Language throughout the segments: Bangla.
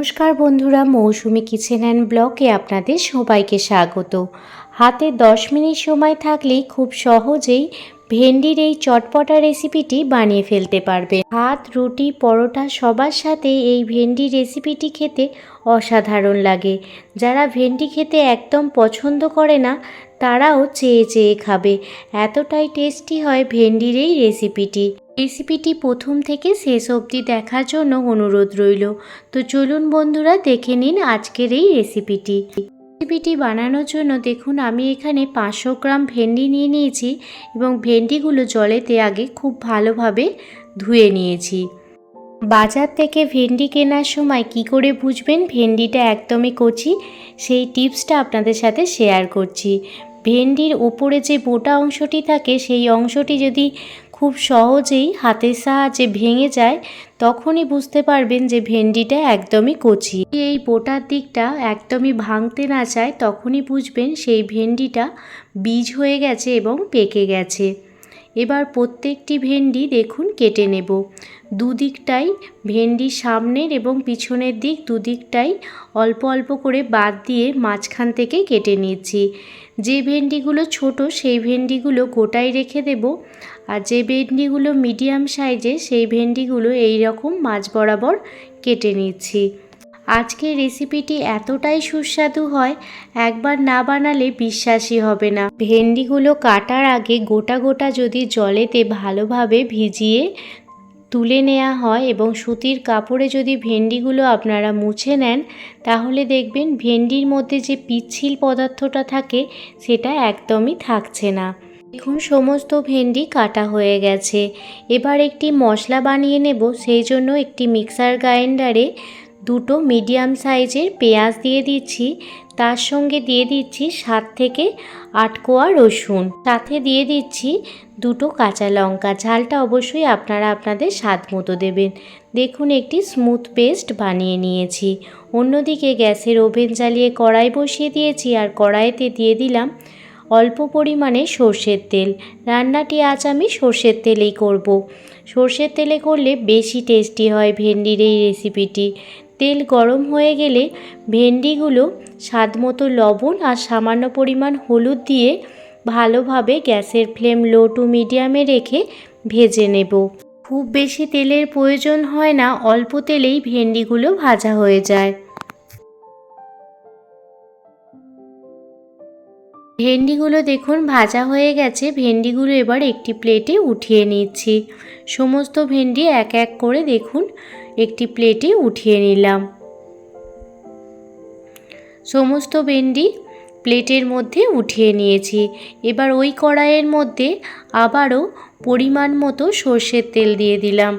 নমস্কার বন্ধুরা, মৌসুমি কিচেন অ্যান্ড ব্লকে আপনাদের সবাইকে স্বাগত। হাতে 10 মিনিট সময় থাকলেই খুব সহজেই ভেন্ডির এই চটপটা রেসিপিটি বানিয়ে ফেলতে পারবে ভাত, রুটি, পরোটা সবার সাথে এই ভেন্ডি রেসিপিটি খেতে অসাধারণ লাগে। যারা ভেন্ডি খেতে একদম পছন্দ করে না, তারাও চেয়ে চেয়ে খাবে। এতটাই টেস্টি হয় ভেন্ডির এই রেসিপিটি। রেসিপিটি প্রথম থেকে শেষ অবধি দেখার জন্য অনুরোধ রইল। তো চলুন বন্ধুরা, দেখে নিন আজকের এই রেসিপিটি। রেসিপিটি বানানোর জন্য দেখুন, আমি এখানে পাঁচশো গ্রাম ভেন্ডি নিয়ে নিয়েছি এবং ভেন্ডিগুলো জলেতে আগে খুব ভালোভাবে ধুয়ে নিয়েছি। বাজার থেকে ভেন্ডি কেনার সময় কি করে বুঝবেন? ভেন্ডিটা একদমই কচি, সেই টিপসটা আপনাদের সাথে শেয়ার করছি। ভেন্ডির ওপরে যে মোটা অংশটি থাকে, সেই অংশটি যদি খুব সহজেই হাতের সাহায্যে ভেঙে যায়, তখনই বুঝতে পারবেন যে ভেন্ডিটা একদমই কচি। এই বোটার দিকটা একদমই ভাঙতে না চায়, তখনই বুঝবেন সেই ভেন্ডিটা বীজ হয়ে গেছে এবং পেকে গেছে। এবার প্রত্যেকটি ভেন্ডি দেখুন কেটে নেব। দুদিকটাই ভেন্ডি সামনের এবং পিছনের দিক দুদিকটাই অল্প অল্প করে বাদ দিয়ে মাঝখান থেকে কেটে নিয়েছি। যে ভেন্ডিগুলো ছোট সেই ভেন্ডিগুলো গোটাই রেখে দেব আর যে ভেন্ডিগুলো মিডিয়াম সাইজে সেই ভেন্ডিগুলো এই রকম মাছ বরাবর কেটে নিচ্ছি। আজকের রেসিপিটি এতটাই সুস্বাদু হয়, একবার না বানালে বিশ্বাসই হবে না। ভেন্ডিগুলো কাটার আগে গোটা গোটা যদি জলেতে ভালোভাবে ভিজিয়ে তুলে নেওয়া হয় এবং সুতির কাপড়ে যদি ভেন্ডিগুলো আপনারা মুছে নেন, তাহলে দেখবেন ভেন্ডির মধ্যে যে পিচ্ছিল পদার্থটা থাকে, সেটা একদমই থাকছে না। দেখুন, সমস্ত ভেন্ডি কাটা হয়ে গেছে। এবার একটি মশলা বানিয়ে নেব, সেই জন্য একটি মিক্সার গ্রাইন্ডারে দুটো মিডিয়াম সাইজের পেঁয়াজ দিয়ে দিচ্ছি। তার সঙ্গে দিয়ে দিচ্ছি সাত থেকে আট কোয়া রসুন। সাথে দিয়ে দিচ্ছি দুটো কাঁচা লঙ্কা। ঝালটা অবশ্যই আপনারা আপনাদের স্বাদ মতো দেবেন। দেখুন, একটি স্মুথ পেস্ট বানিয়ে নিয়েছি। অন্যদিকে গ্যাসের ওভেন জ্বালিয়ে কড়াই বসিয়ে দিয়েছি আর কড়াইতে দিয়ে দিলাম অল্প পরিমাণে সর্ষের তেল। রান্নাটি আজ আমি সর্ষের তেলেই করব। সর্ষের তেলে করলে বেশি টেস্টি হয় ভেন্ডির এই রেসিপিটি তেল গরম হয়ে গেলে ভেন্ডিগুলো স্বাদ মতো লবণ আর সামান্য পরিমাণ হলুদ দিয়ে ভালোভাবে গ্যাসের ফ্লেম লো টু মিডিয়ামে রেখে ভেজে নেব। খুব বেশি তেলের প্রয়োজন হয় না, অল্প তেলেই ভেন্ডিগুলো ভাজা হয়ে যায়। ভেন্ডিগুলো দেখুন ভাজা হয়ে গেছে, ভেন্ডিগুলো এবার একটি প্লেটে উঠিয়ে নিচ্ছি। সমস্ত ভেন্ডি এক এক করে দেখুন একটি প্লেটে উঠিয়ে নিলাম। সমস্ত ভেন্ডি প্লেটের মধ্যে উঠিয়ে নিয়েছি। এবার ওই কড়াইয়ের মধ্যে আবারও পরিমাণ মতো সর্ষের তেল দিয়ে দিলাম।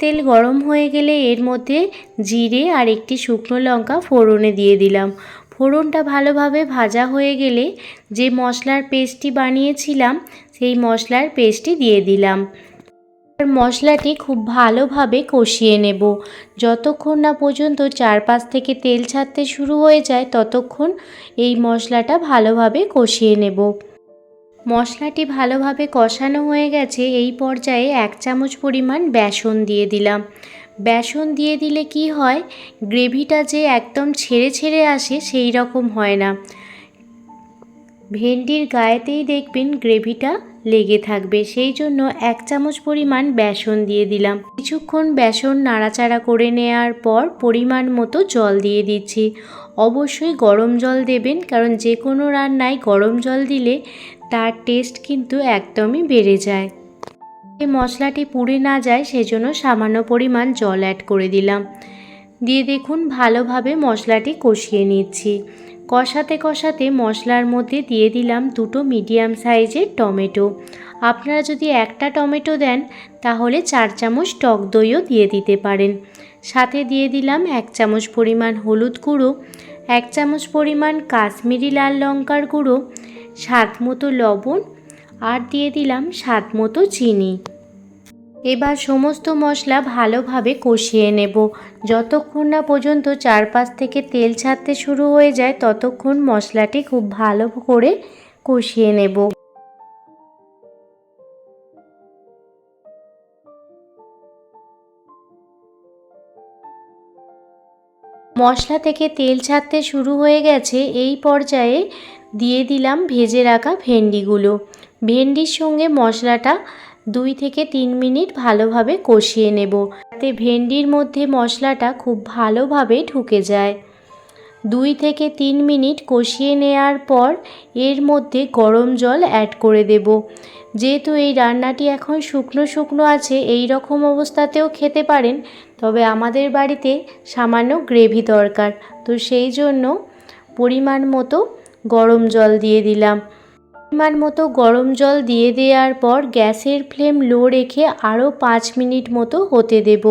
তেল গরম হয়ে গেলে এর মধ্যে জিরে আর একটি শুকনো লঙ্কা ফোড়নে দিয়ে দিলাম। ফোড়নটা ভালোভাবে ভাজা হয়ে গেলে যে মশলার পেস্টটি বানিয়েছিলাম, সেই মশলার পেস্টটি দিয়ে দিলাম। মশলাটি খুব ভালোভাবে কষিয়ে নেব। যতক্ষণ না পর্যন্ত চারপাশ থেকে তেল ছাড়তে শুরু হয়ে যায়, ততক্ষণ এই মশলাটা ভালোভাবে কষিয়ে নেব। মশলাটি ভালোভাবে কষানো হয়ে গেছে, এই পর্যায়ে এক চামচ পরিমাণ বেসন দিয়ে দিলাম। বেসন দিয়ে দিলে কি হয়, গ্রেভিটা যে একদম ছেড়ে ছেড়ে আসে সেই রকম হয় না। ভেন্ডির গায়েতেই দেখবেন গ্রেভিটা লেগে থাকবে। সেই জন্য এক চামচ পরিমাণ বেসন দিয়ে দিলাম। কিছুক্ষণ বেসন নাড়াচাড়া করে নেওয়ার পর পরিমাণ মতো জল দিয়ে দিচ্ছি। অবশ্যই গরম জল দেবেন, কারণ যে কোনো রান্নায় গরম জল দিলে তার টেস্ট কিন্তু একদমই বেড়ে যায়। মশলাটি পুড়ে না যায়, সেজন্য সামান্য পরিমাণ জল অ্যাড করে দিলাম। দিয়ে দেখুন, ভালোভাবে মশলাটি কষিয়ে নিচ্ছি। কষাতে কষাতে মশলার মধ্যে দিয়ে দিলাম দুটো মিডিয়াম সাইজের টমেটো। আপনারা যদি একটা টমেটো দেন, তাহলে চার চামচ টক দইও দিয়ে দিতে পারেন। সাথে দিয়ে দিলাম এক চামচ পরিমাণ হলুদ গুঁড়ো, এক চামচ পরিমাণ কাশ্মীরি লাল লঙ্কার গুঁড়ো, স্বাদ মতো লবণ, আর দিয়ে দিলাম স্বাদ মতো চিনি। এবার সমস্ত মশলা ভালোভাবে কষিয়ে নেব। যতক্ষণ না পর্যন্ত চারপাশ থেকে তেল ছাড়তে শুরু হয়ে যায়, ততক্ষণ মশলাটি খুব ভালো করে কষিয়ে নেব। মশলা থেকে তেল ছাড়তে শুরু হয়ে গেছে, এই পর্যায়ে দিয়ে দিলাম ভেজে রাখা ভেন্ডিগুলো। ভেন্ডির সঙ্গে মশলাটা দুই থেকে তিন মিনিট ভালোভাবে কষিয়ে নেব। যাতে ভেন্ডির মধ্যে মশলাটা খুব ভালোভাবে ঢুকে যায়। দুই থেকে তিন মিনিট কষিয়ে নেওয়ার পর এর মধ্যে গরম জল অ্যাড করে দেব। যেহেতু এই রান্নাটি এখন শুকনো শুকনো আছে, এই রকম অবস্থাতেও খেতে পারেন, তবে আমাদের বাড়িতে সামান্য গ্রেভি দরকার। তো সেই জন্য পরিমাণ মতো গরম জল দিয়ে দিলাম। পরিমাণ মতো গরম জল দিয়ে দেওয়ার পর গ্যাসের ফ্লেম লো রেখে আরও পাঁচ মিনিট মতো হতে দেব।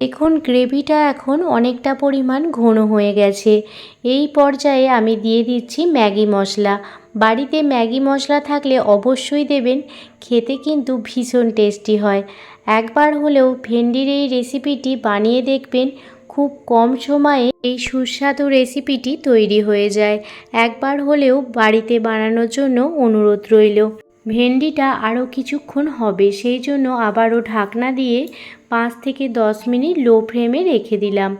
দেখুন, গ্রেভিটা এখন অনেকটা পরিমাণ ঘন হয়ে গেছে। এই পর্যায়ে আমি দিয়ে দিচ্ছি ম্যাগি মশলা। বাড়িতে ম্যাগি মশলা থাকলে অবশ্যই দেবেন, খেতে কিন্তু ভীষণ টেস্টি হয়। একবার হলেও ভেন্ডির এই রেসিপিটি বানিয়ে দেখবেন খুব কম সময়ে এই সুস্বাদু রেসিপিটি তৈরি হয়ে যায়। একবার হলেও বাড়িতে বানানোর জন্য অনুরোধ রইল। ভেন্ডিটা আরও কিছুক্ষণ হবে, সেই জন্য আবারও ঢাকনা দিয়ে পাঁচ থেকে দশ মিনিট লো ফ্লেমে রেখে দিলাম।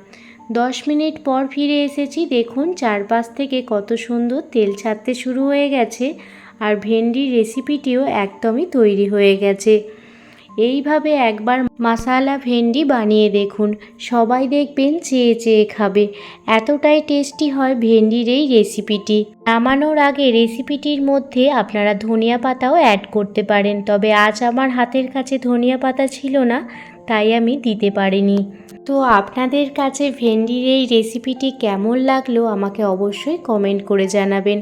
দশ মিনিট পর ফিরে এসেছি, দেখুন চারপাশ থেকে কত সুন্দর তেল ছাড়তে শুরু হয়ে গেছে আর ভেন্ডির রেসিপিটিও একদমই তৈরি হয়ে গেছে। এইভাবে একবার মাসালা ভেন্ডি বানিয়ে দেখুন। সবাই দেখবেন চেয়ে চেয়ে খাবে। এতটাই টেস্টি হয় ভেন্ডির এই রেসিপিটি। নামানোর আগে রেসিপিটির মধ্যে আপনারা ধনিয়া পাতাও অ্যাড করতে পারেন। তবে আজ আমার হাতের কাছে ধনিয়া পাতা ছিল না, তাই আমি দিতে পারিনি। তো আপনাদের কাছে ভেন্ডির এই রেসিপিটি কেমন লাগল আমাকে অবশ্যই কমেন্ট করে জানাবেন।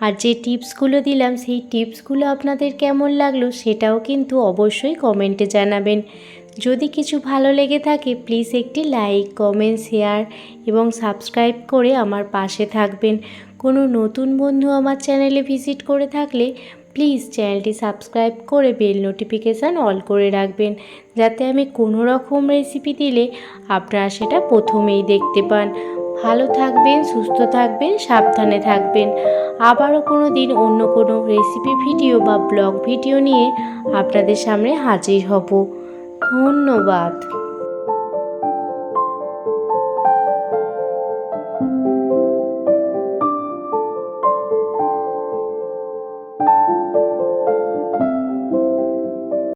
আর যে টিপসগুলো দিলাম, সেই টিপসগুলো আপনাদের কেমন লাগল সেটাও কিন্তু অবশ্যই কমেন্টে জানাবেন। যদি কিছু ভালো লেগে থাকে প্লিজ একটি লাইক কমেন্ট শেয়ার এবং সাবস্ক্রাইব করে আমার পাশে থাকবেন। কোনো নতুন বন্ধু আমার চ্যানেলে ভিজিট করে থাকলে প্লিজ চ্যানেলটি সাবস্ক্রাইব করে বেল নোটিফিকেশান অল করে রাখবেন। যাতে আমি কোনো রকম রেসিপি দিলে আপনারা সেটা প্রথমেই দেখতে পান। ভালো থাকবেন, সুস্থ থাকবেন, সাবধানে থাকবেন। আবারও কোনো দিন অন্য কোনো রেসিপি ভিডিও বা ব্লগ ভিডিও নিয়ে আপনাদের সামনে হাজির হব। ধন্যবাদ।